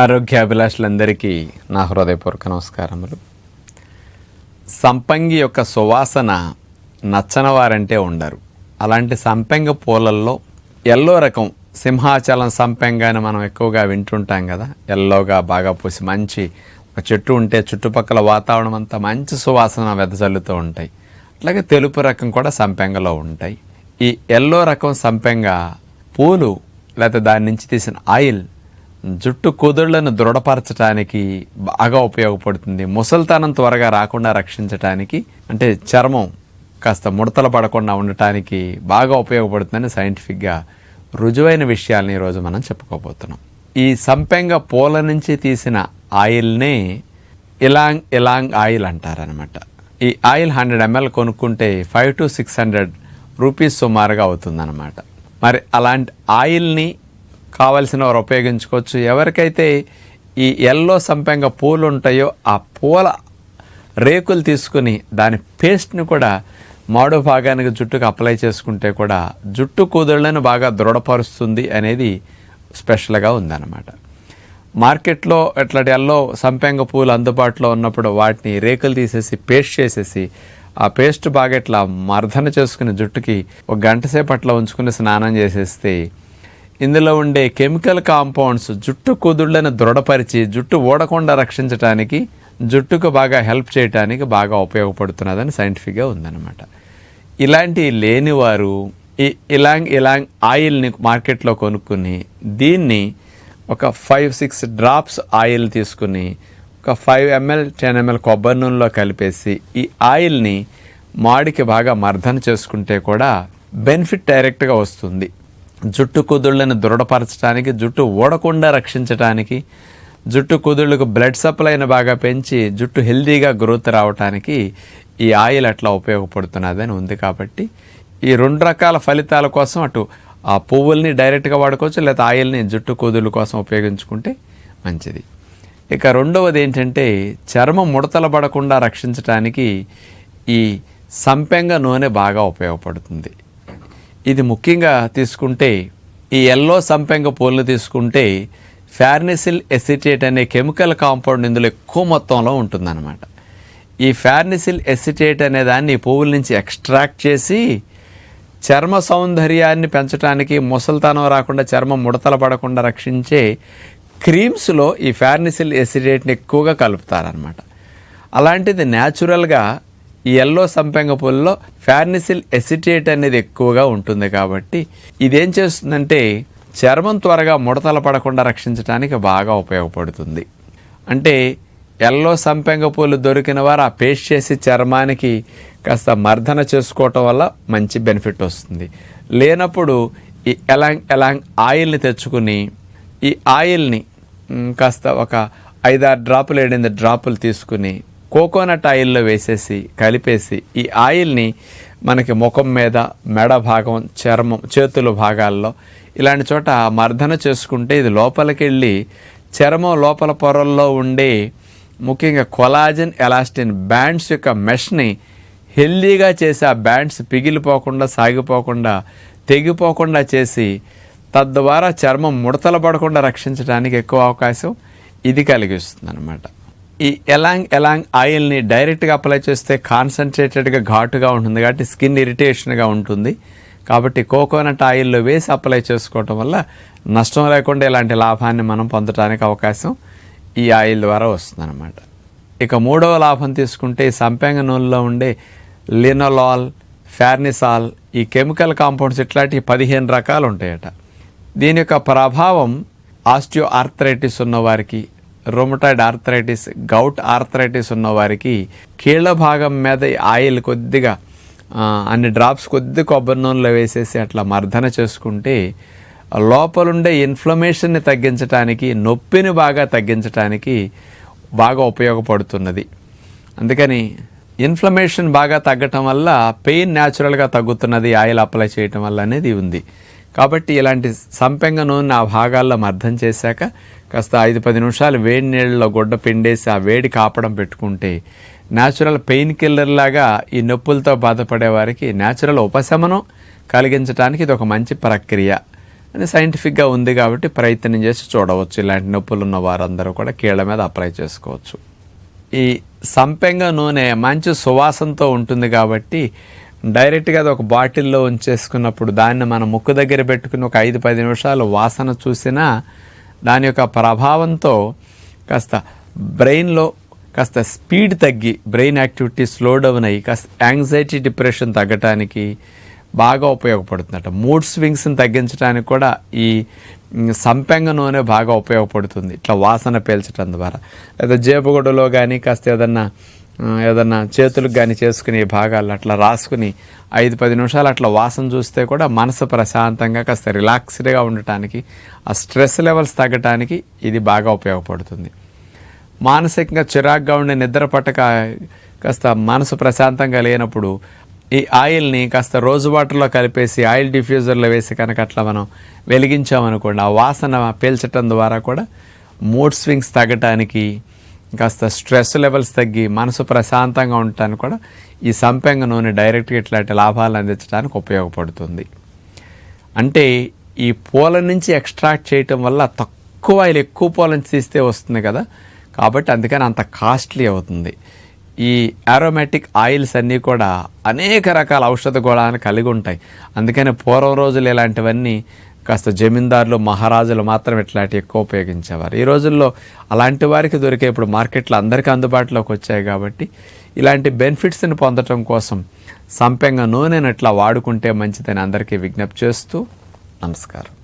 ఆరోగ్యాభిలాషులందరికీ నా హృదయపూర్వక నమస్కారములు. సంపంగి యొక్క సువాసన నచ్చని వారంటే ఉండరు. అలాంటి సంపెంగ పూలల్లో ఎల్లో రకం సింహాచలం సంపెంగ అని మనం ఎక్కువగా వింటుంటాం కదా ఎల్లోగా బాగా పూసి మంచి ఒక చెట్టు ఉంటే చుట్టుపక్కల వాతావరణం అంతా మంచి సువాసన వెదజల్లుతూ ఉంటాయి. అట్లాగే తెలుపు రకం కూడా సంపెంగలో ఉంటాయి. ఈ ఎల్లో రకం సంపెంగ పూలు లేకపోతే దాని నుంచి తీసిన ఆయిల్ జుట్టు కుదుళ్ళను దృఢపరచడానికి బాగా ఉపయోగపడుతుంది. ముసల్తనం త్వరగా రాకుండా రక్షించటానికి అంటే చర్మం కాస్త ముడతలు పడకుండా ఉండటానికి బాగా ఉపయోగపడుతుందని సైంటిఫిక్గా రుజువైన విషయాలని ఈరోజు మనం చెప్పుకోబోతున్నాం. ఈ సంపెంగ పూల నుంచి తీసిన ఆయిల్నే ఇలాంగ్ ఇలాంగ్ ఆయిల్ అంటారనమాట ఈ ఆయిల్ హండ్రెడ్ ఎంఎల్ కొనుక్కుంటే five to six hundred rupees సుమారుగా అవుతుందన్నమాట. మరి అలాంటి ఆయిల్ని కావలసిన వారు ఉపయోగించుకోవచ్చు. ఎవరికైతే ఈ ఎల్లో సంపెంగ పూలు ఉంటాయో ఆ పూల రేకులు తీసుకుని దాని పేస్ట్ని కూడా మాడు భాగానికి జుట్టుకు అప్లై చేసుకుంటే కూడా జుట్టు కూదళ్ళను బాగా దృఢపరుస్తుంది అనేది స్పెషల్గా ఉందన్నమాట. మార్కెట్లో ఇట్లాంటి ఎల్లో సంపెంగ పూలు అందుబాటులో ఉన్నప్పుడు వాటిని రేకులు తీసేసి పేస్ట్ చేసేసి ఆ పేస్ట్ బాగా ఇట్లా మర్దన చేసుకుని జుట్టుకి ఒక గంట సేపు అట్లా ఉంచుకుని స్నానం చేసేస్తే ఇందులో ఉండే కెమికల్ కాంపౌండ్స్ జుట్టు కుదుళ్ళను దృఢపరిచి జుట్టు ఊడకుండా రక్షించడానికి జుట్టుకు బాగా హెల్ప్ చేయడానికి బాగా ఉపయోగపడుతున్నదని సైంటిఫిక్గా ఉందన్నమాట. ఇలాంటి లేనివారు ఈ ఇలాంగ్ ఇలాంగ్ ఆయిల్ని మార్కెట్లో కొనుక్కుని దీన్ని ఒక ఫైవ్ సిక్స్ డ్రాప్స్ ఆయిల్ తీసుకుని ఒక ఫైవ్ ఎంఎల్ టెన్ ఎంఎల్ కొబ్బరి నూనెలో కలిపేసి ఈ ఆయిల్ని మాడికి బాగా మర్దన చేసుకుంటే కూడా బెనిఫిట్ డైరెక్ట్గా వస్తుంది. జుట్టు కుదుళ్ళని దృఢపరచడానికి జుట్టు ఊడకుండా రక్షించడానికి జుట్టు కుదుళ్ళకు బ్లడ్ సప్లైని బాగా పెంచి జుట్టు హెల్దీగా గ్రోత్ రావడానికి ఈ ఆయిల్ అట్లా ఉపయోగపడుతున్నదని ఉంది కాబట్టి ఈ రెండు రకాల ఫలితాల కోసం అటు ఆ పువ్వుల్ని డైరెక్ట్గా వాడుకోవచ్చు లేదా ఆయిల్ని జుట్టు కుదుళ్ళ కోసం ఉపయోగించుకుంటే మంచిది. ఇక రెండవది ఏంటంటే చర్మం ముడతలు పడకుండా రక్షించడానికి ఈ సంపెంగ నూనె బాగా ఉపయోగపడుతుంది. ఇది ముఖ్యంగా తీసుకుంటే ఈ ఎల్లో సంపెంగ పూలను తీసుకుంటే ఫ్యార్నిసిల్ ఎసిటేట్ అనే కెమికల్ కాంపౌండ్ ఇందులో ఎక్కువ మొత్తంలో ఉంటుందన్నమాట. ఈ ఫ్యార్నిసిల్ ఎసిటేట్ అనే దాన్ని పువ్వుల నుంచి ఎక్స్ట్రాక్ట్ చేసి చర్మ సౌందర్యాన్ని పెంచడానికి ముసల్తనం రాకుండా చర్మం ముడతలు పడకుండా రక్షించే క్రీమ్స్లో ఈ ఫ్యార్నిసిల్ ఎసిటేట్ని ఎక్కువగా కలుపుతారనమాట అలాంటిది న్యాచురల్గా ఈ ఎల్లో సంపెంగ పూల్లో ఫ్యార్నిసిల్ ఎసిటేట్ అనేది ఎక్కువగా ఉంటుంది కాబట్టి ఇదేం చేస్తుందంటే చర్మం త్వరగా ముడతలు పడకుండా రక్షించడానికి బాగా ఉపయోగపడుతుంది. అంటే ఎల్లో సంపెంగ పూలు దొరికిన వారు ఆ పేస్ట్ చేసి చర్మానికి కాస్త మర్దన చేసుకోవటం వల్ల మంచి బెనిఫిట్ వస్తుంది. లేనప్పుడు ఈ ఎలాంగ్ ఎలాంగ్ ఆయిల్ని తెచ్చుకుని ఈ ఆయిల్ని కాస్త ఒక ఐదారు డ్రాపులు ఏడెనిమిది డ్రాపులు తీసుకుని కోకోనట్ ఆయిల్లో వేసేసి కలిపేసి ఈ ఆయిల్ని మనకి ముఖం మీద మెడ భాగం చర్మం చేతుల భాగాల్లో ఇలాంటి చోట మర్దన చేసుకుంటే ఇది లోపలికి వెళ్ళి చర్మం లోపల పొరల్లో ఉండే ముఖ్యంగా కొలాజన్ ఎలాస్టిన్ బ్యాండ్స్ యొక్క మెష్ని హెల్దీగా చేసి ఆ బ్యాండ్స్ పిగిలిపోకుండా సాగిపోకుండా తెగిపోకుండా చేసి తద్వారా చర్మం ముడతలు పడకుండా రక్షించడానికి ఎక్కువ అవకాశం ఇది కలిగిస్తుంది అనమాట ఈ ఎలాంగ్ ఎలాంగ్ ఆయిల్ని డైరెక్ట్గా అప్లై చేస్తే కాన్సన్ట్రేటెడ్గా ఘాటుగా ఉంటుంది కాబట్టి స్కిన్ ఇరిటేషన్గా ఉంటుంది. కాబట్టి కోకోనట్ ఆయిల్లో వేసి అప్లై చేసుకోవటం వల్ల నష్టం లేకుండా ఇలాంటి లాభాన్ని మనం పొందడానికి అవకాశం ఈ ఆయిల్ ద్వారా వస్తుందన్నమాట. ఇక మూడవ లాభం తీసుకుంటే ఈ సంపెంగ నూనెలో ఉండే లినోలాల్ ఫ్యార్నిసాల్ ఈ కెమికల్ కాంపౌండ్స్ ఇట్లాంటి పదిహేను రకాలు ఉంటాయట. దీని యొక్క ప్రభావం ఆస్టియో ఆర్థరైటిస్ ఉన్నవారికి రొమటాయిడ్ ఆర్థరైటిస్ గౌట్ ఆర్థరైటిస్ ఉన్నవారికి కీళ్ళ భాగం మీద ఆయిల్ కొద్దిగా అన్ని డ్రాప్స్ కొద్ది కొబ్బరి నూనెలో వేసేసి అట్లా మర్దన చేసుకుంటే లోపలుండే ఇన్ఫ్లమేషన్ని తగ్గించడానికి నొప్పిని బాగా తగ్గించడానికి బాగా ఉపయోగపడుతున్నది. అందుకని ఇన్ఫ్లమేషన్ బాగా తగ్గటం వల్ల పెయిన్ న్యాచురల్గా తగ్గుతున్నది ఆయిల్ అప్లై చేయటం వల్ల అనేది ఉంది. కాబట్టి ఇలాంటి సంపెంగ నూనె ఆ భాగాల్లో అర్థం చేశాక కాస్త ఐదు పది నిమిషాలు వేడి నీళ్ళలో గుడ్డ పిండేసి ఆ వేడి కాపడం పెట్టుకుంటే న్యాచురల్ పెయిన్ కిల్లర్ లాగా ఈ నొప్పులతో బాధపడే వారికి న్యాచురల్ ఉపశమనం కలిగించడానికి ఇది ఒక మంచి ప్రక్రియ అని సైంటిఫిక్గా ఉంది కాబట్టి ప్రయత్నం చేసి చూడవచ్చు. ఇలాంటి నొప్పులు ఉన్న వారందరూ కూడా కీళ్ళ మీద అప్లై చేసుకోవచ్చు. ఈ సంపెంగ నూనె మంచి సువాసనతో ఉంటుంది కాబట్టి డైరెక్ట్గా అది ఒక బాటిల్లో ఉంచేసుకున్నప్పుడు దాన్ని మనం ముక్కు దగ్గర పెట్టుకుని ఒక ఐదు పది నిమిషాలు వాసన చూసినా దాని యొక్క ప్రభావంతో కాస్త బ్రెయిన్లో కాస్త స్పీడ్ తగ్గి బ్రెయిన్ యాక్టివిటీ స్లో డౌన్ అయ్యి కాస్త యాంగ్జైటీ డిప్రెషన్ తగ్గటానికి బాగా ఉపయోగపడుతుందట. మూడ్ స్వింగ్స్ని తగ్గించడానికి కూడా ఈ సంపెంగ నూనె బాగా ఉపయోగపడుతుంది. ఇట్లా వాసన పీల్చడం ద్వారా. లేదా జేబుగొడలో కానీ కాస్త ఏదన్నా ఏదన్నా చేతులకు కానీ చేసుకునే భాగాలు అట్లా రాసుకుని ఐదు పది నిమిషాలు అట్లా వాసన చూస్తే కూడా మనసు ప్రశాంతంగా కాస్త రిలాక్స్డ్గా ఉండటానికి ఆ స్ట్రెస్ లెవెల్స్ తగ్గటానికి ఇది బాగా ఉపయోగపడుతుంది. మానసికంగా చిరాగ్గా ఉండే నిద్ర పట్టక కాస్త మనసు ప్రశాంతంగా లేనప్పుడు ఈ ఆయిల్ని కాస్త రోజు వాటర్లో కలిపేసి ఆయిల్ డిఫ్యూజర్లో వేసి కనుక అట్లా మనం వెలిగించామనుకోండి ఆ వాసన పీల్చటం ద్వారా కూడా మూడ్ స్వింగ్స్ తగ్గటానికి కాస్త స్ట్రెస్ లెవెల్స్ తగ్గి మనసు ప్రశాంతంగా ఉండటానికి కూడా ఈ సంపెంగ నూనె డైరెక్ట్గా ఇట్లాంటి లాభాలు అందించడానికి ఉపయోగపడుతుంది. అంటే ఈ పూల నుంచి ఎక్స్ట్రాక్ట్ చేయటం వల్ల తక్కువ ఆయిల్ ఎక్కువ పూల నుంచి తీస్తే వస్తుంది కదా. కాబట్టి అందుకని అంత కాస్ట్లీ అవుతుంది. ఈ ఆరోమేటిక్ ఆయిల్స్ అన్నీ కూడా అనేక రకాల ఔషధ గుణాలను కలిగి ఉంటాయి. అందుకని పూర్వం రోజులు ఇలాంటివన్నీ కాస్త జమీందారులు మహారాజులు మాత్రం ఇట్లాంటివి ఎక్కువ ఉపయోగించేవారు. ఈ రోజుల్లో అలాంటి వారికి దొరికే ఇప్పుడు మార్కెట్లో అందరికీ అందుబాటులోకి వచ్చాయి కాబట్టి ఇలాంటి బెనిఫిట్స్ని పొందటం కోసం సంపెంగ నూనెను ఇట్లా వాడుకుంటే మంచిదని అందరికీ విజ్ఞప్తి చేస్తూ నమస్కారం.